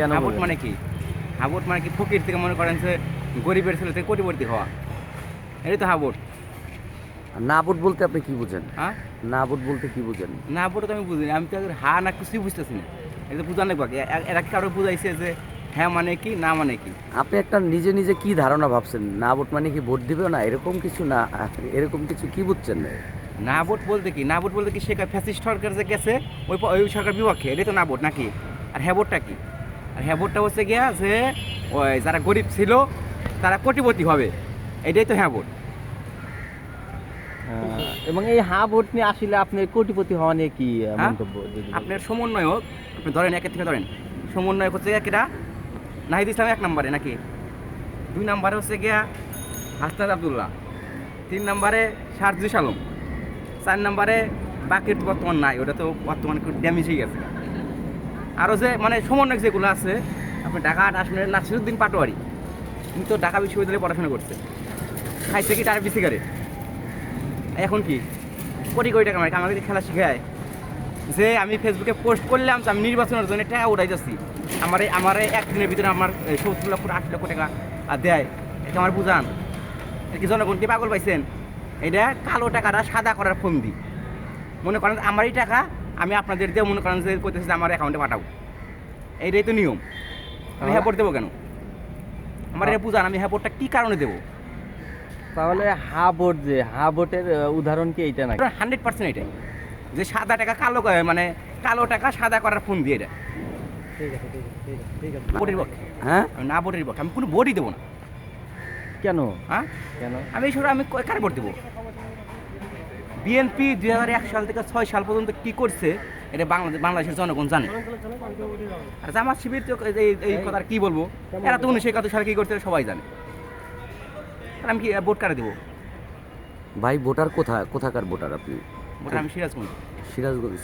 কেন হাবুট মানে কি? হাবুট মানে কি? ফকির থেকে মনে করেন যে গরিবের ছেলে থেকে কোটিপতি হওয়া। এটাই তো হাবুট। আর না ভোট বলতে আপনি কি বুঝেন? হ্যাঁ? না ভোট বলতে কি বুঝেন? না হাবুট তো আমি বুঝি না। আমি তো হা না কিছুই বুঝতেছি না। এটা বুঝা অনেক বাকি এ- এরা কারও বুঝাইছে যে হ্যাঁ মানে কি না মানে কি? আপনি একটা নিজে নিজে কি ধারণা ভাবছেন? না ভোট মানে কি ভোট দিবে না? এরকম কিছু না এরকম কিছু কি বুঝছেন? না ভোট বলতে কি? না ভোট বলতে কি সে ফ্যাসিস্ট সরকার যে গেছে ওই ওই সরকার বিপক্ষে? এটাই তো না ভোট নাকি? আর হ্যাঁ ভোটটা কি? আর হ্যাঁ হচ্ছে গিয়া যে ওই যারা গরিব ছিল তারা কোটিপতি হবে। এটাই তো হ্যাঁ এবং এই হা ভোট নিয়ে আসলে আপনি কোটিপতি হওয়া নিয়ে কি হ্যাঁ? মন্তব্য আপনার সমন্বয়ক আপনি ধরেন একের থেকে ধরেন সমন্বয়ক হচ্ছে গিয়া কিরা? নাহিদ ইসলাম এক নম্বরে নাকি? দুই নম্বরে হচ্ছে গিয়া হাসনাদ আবদুল্লাহ। তিন নম্বরে শারজুস আলম চার নম্বরে বাকির বর্তমান নাই ওটা তো বর্তমানে একটু ড্যামেজ হয়ে গেছে। আরও যে মানে সমন্বয়ক যেগুলো আছে আপনি ঢাকা আসলে নাসিরুদ্দিন পাটোয়ারি। কিন্তু ঢাকা বিশ্ববিদ্যালয়ে পড়াশোনা করছে। খাইছে কি টাকা সিগারেট এখন কি? কোটি কোটি টাকা মানে আমাকে খেলা শিখায়। যে আমি ফেসবুকে পোস্ট করলাম আমি নির্বাচনের জন্য টাকা উঠাই যাচ্ছি আমার আমার এই এক দিনের ভিতরে আমার সত্তর লক্ষ আট লক্ষ টাকা দেয়। এটা আমার বুঝান। কি জনগণকে পাগল পাইছেন? এটা কালো টাকাটা সাদা করার ফন্দি। মনে করেন যে আমার এই টাকা, আমি আপনাদের দিয়ে মনে করেন যে করতেছি আমার অ্যাকাউন্টে পাঠাবো এইটাই তো নিয়ম। আমি হ্যাঁ দেবো কেন? আমার এটা বুঝান আমি হ্যাঁ কী কারণে দেবো? তাহলে হা ভোট যে হা ভোটের আহ, উদাহরণ কি এইটা নাকি? হান্ড্রেড পার্সেন্ট এটাই যে সাদা টাকা কালো মানে কালো টাকা সাদা করার ফোন দিয়ে এটা। ভোটের পক্ষে। হ্যাঁ? আমি না ভোটের পক্ষে আমি কোনো ভোটই দেবো না। কেন? হ্যাঁ? কেন? আমি এই আমি কার ভোট দেবো? বিএনপি দুই হাজার এক সাল থেকে ছয় সাল পর্যন্ত কি করছে এটা বাংলাদেশ বাংলাদেশের জনগণ জানে। আর জামাত শিবির তো এই এই কথা আর কি বলব? এরা তো উনিশশো একাত্তর সালে কি করছে সবাই জানে। আমি কি ভোট কারে দেবো? ভাই ভোটার কোথা কোথাকার ভোটার আপনি? ভোটার আমি সিরাজগঞ্জ। সিরাজগঞ্জ।